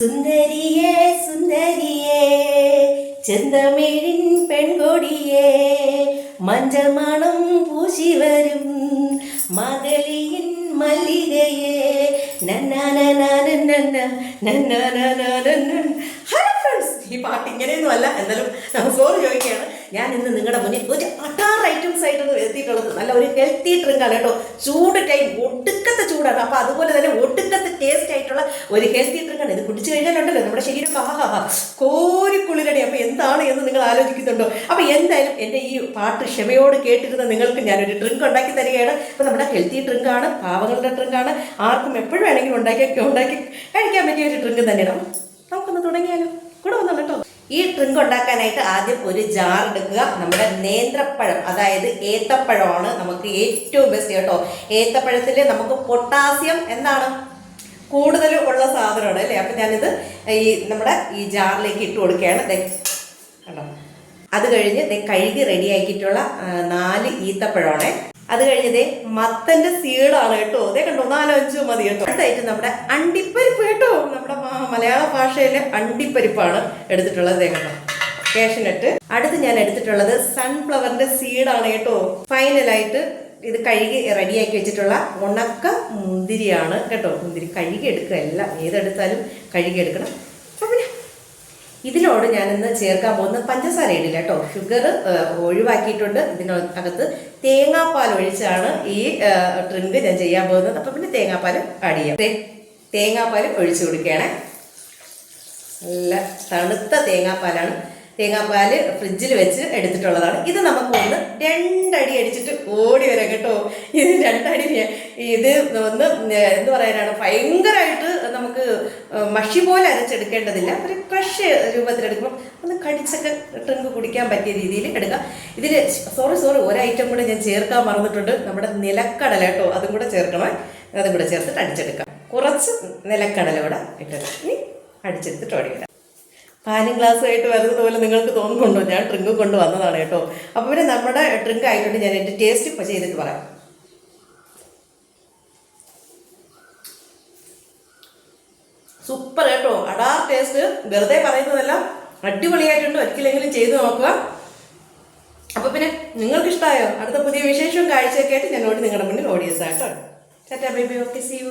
സുന്ദരിയേ സുന്ദരിയേ ചെന്തമിഴിൻ പെൺകൊടിയേ മഞ്ചമണം പൂശി വരും മകളിയിൻ മല്ലികയേ. Hello friends ഈ പാട്ട് ഇങ്ങനെയൊന്നും അല്ല നമുക്ക് സോറി ചോദിക്കുകയാണ്. ഞാൻ ഇന്ന് നിങ്ങളുടെ മുന്നിൽ ഒരു അട്ടാറ് ഐറ്റംസ് ആയിട്ടൊന്നും എത്തിയിട്ടുള്ളത് നല്ല ഒരു ഹെൽത്തി ഡ്രിങ്ക് ആണ് കേട്ടോ. ചൂട് ടൈം ഒടുക്കത്തെ ചൂടാണ്. അപ്പോൾ അതുപോലെ തന്നെ ഒടുക്കത്തെ ടേസ്റ്റ് ആയിട്ടുള്ള ഒരു ഹെൽത്തി ഡ്രിങ്ക് ആണ്. ഇത് കുടിച്ചു കഴിഞ്ഞാലുണ്ടല്ലോ നമ്മുടെ ശരീരം. ആഹാ കോരിക്കുളിരടി അപ്പോൾ എന്താണ് എന്ന് നിങ്ങൾ ആലോചിക്കുന്നുണ്ടോ? അപ്പോൾ എന്തായാലും എന്റെ ഈ പാട്ട് ക്ഷമയോട് കേട്ടിരുന്ന നിങ്ങൾക്ക് ഞാനൊരു ഡ്രിങ്ക് ഉണ്ടാക്കി തരികയാണ്. അപ്പോൾ നമ്മുടെ ഹെൽത്തി ഡ്രിങ്ക് ആണ് പാവങ്ങളുടെ ഡ്രിങ്ക് ആണ്. ആർക്കും എപ്പോഴും വേണമെങ്കിലും ഉണ്ടാക്കി ഉണ്ടാക്കി കഴിക്കാൻ പറ്റിയ ഒരു ഡ്രിങ്ക് തന്നെയാണ്. നമുക്കൊന്ന് തുടങ്ങിയാലോ? ഈ ഡ്രിങ്ക് ഉണ്ടാക്കാനായിട്ട് ആദ്യം ഒരു ജാർ എടുക്കുക. നമ്മുടെ നേന്ത്രപ്പഴം അതായത് ഏത്തപ്പഴമാണ് നമുക്ക് ഏറ്റവും ബെസ്റ്റ് കേട്ടോ. ഏത്തപ്പഴത്തിൽ നമുക്ക് പൊട്ടാസ്യം എന്താണ്? കൂടുതൽ ഉള്ള സാധനമാണ് അല്ലേ? അപ്പം ഞാനിത് ഈ നമ്മുടെ ഈ ജാറിലേക്ക് ഇട്ട് കൊടുക്കുകയാണ്. കണ്ടോ? അത് കഴിഞ്ഞ് കഴുകി റെഡിയാക്കിയിട്ടുള്ള നാല് ഈത്തപ്പഴമാണ്. അത് കഴിഞ്ഞതേ മത്തന്റെ സീഡാണ് കേട്ടോ. അതേ കണ്ടോ നാലോ അഞ്ചോ മതി കേട്ടോ. അടുത്തായിട്ട് നമ്മുടെ അണ്ടിപ്പരിപ്പ് കേട്ടോ. നമ്മുടെ മലയാള ഭാഷയിലെ അണ്ടിപ്പരിപ്പാണ് എടുത്തിട്ടുള്ളത്. കേട്ടോ കണ്ടോ കാഷ്യനട്ട് അടുത്ത് ഞാൻ എടുത്തിട്ടുള്ളത് സൺഫ്ലവറിന്റെ സീഡാണ് കേട്ടോ. ഫൈനലായിട്ട് ഇത് കഴുകി റെഡിയാക്കി വെച്ചിട്ടുള്ള ഉണക്ക മുന്തിരിയാണ് കേട്ടോ. മുന്തിരി കഴുകി എടുക്കുക എല്ലാം ഏതെടുത്താലും കഴുകി എടുക്കണം അപ്പം പിന്നെ ഇതിനോട് ഞാനിന്ന് ചേർക്കാൻ പോകുന്ന പഞ്ചസാര ഇടില്ല കേട്ടോ. ഷുഗർ ഒഴിവാക്കിയിട്ടുണ്ട്. ഇതിനകത്ത് തേങ്ങാപ്പാൽ ഒഴിച്ചാണ് ഈ ഡ്രിങ്ക് ഞാൻ ചെയ്യാൻ പോകുന്നത്. അപ്പം പിന്നെ തേങ്ങാപ്പാൽ ആഡ് ചെയ്യാം. തേങ്ങാപ്പാൽ ഒഴിച്ചു കൊടുക്കുകയാണേ. നല്ല തണുത്ത തേങ്ങാപ്പാലാണ് തേങ്ങാപ്പാൽ ഫ്രിഡ്ജിൽ വെച്ച് എടുത്തിട്ടുള്ളതാണ്. ഇത് നമുക്ക് ഒന്ന് രണ്ടടി അടിച്ചിട്ട് ഓടി വരാം കേട്ടോ. ഇത് രണ്ടടി ഇത് ഒന്ന് എന്ത് പറയാനാണ് ഭയങ്കരമായിട്ട് നമുക്ക് മഷി പോലെ അരച്ചെടുക്കേണ്ടതില്ല. ഒരു ക്രഷ് രൂപത്തിലെടുക്കുമ്പോൾ ഒന്ന് കടിച്ചൊക്കെ ട്രിങ്ക് കുടിക്കാൻ പറ്റിയ രീതിയിൽ എടുക്കാം. ഇതിൽ സോറി സോറി ഒരു ഐറ്റം കൂടെ ഞാൻ ചേർക്കാൻ മറന്നിട്ടുണ്ട്. നമ്മുടെ നിലക്കടല കേട്ടോ അതും കൂടെ ചേർക്കണം. അതും കൂടെ ചേർത്തിട്ട് അടിച്ചെടുക്കാം. കുറച്ച് നിലക്കടല കൂടെ ഇട്ടത് ഇനി അടിച്ചെടുത്തിട്ട് ഓടിക്കാം പാലും ക്ലാസ് ആയിട്ട് വരുന്നത് പോലെ നിങ്ങൾക്ക് തോന്നുന്നുണ്ടോ? ഞാൻ ഡ്രിങ്ക് കൊണ്ട് വന്നതാണ് കേട്ടോ. അപ്പോൾ പിന്നെ നമ്മുടെ ഡ്രിങ്ക് ആയിട്ടുണ്ട് ഞാൻ എന്റെ ടേസ്റ്റ് ഇപ്പോൾ ചെയ്തിട്ട് പറയാം. സൂപ്പർ കേട്ടോ. അടാ ടേസ്റ്റ് വെറുതെ പറയുന്നതല്ല. അടിപൊളിയായിട്ടുണ്ട്. ഒരിക്കലെങ്കിലും ചെയ്തു നോക്കുക. അപ്പോൾ പിന്നെ നിങ്ങൾക്ക് ഇഷ്ടമായോ അടുത്ത പുതിയ വിശേഷവും കാഴ്ചയൊക്കെ ആയിട്ട് ഞാൻ ഓടി നിങ്ങളുടെ മുന്നിൽ ഓഡിയൻസ് ആട്ടോ ചേട്ടാ ബേബി ഓക്കെ സി യു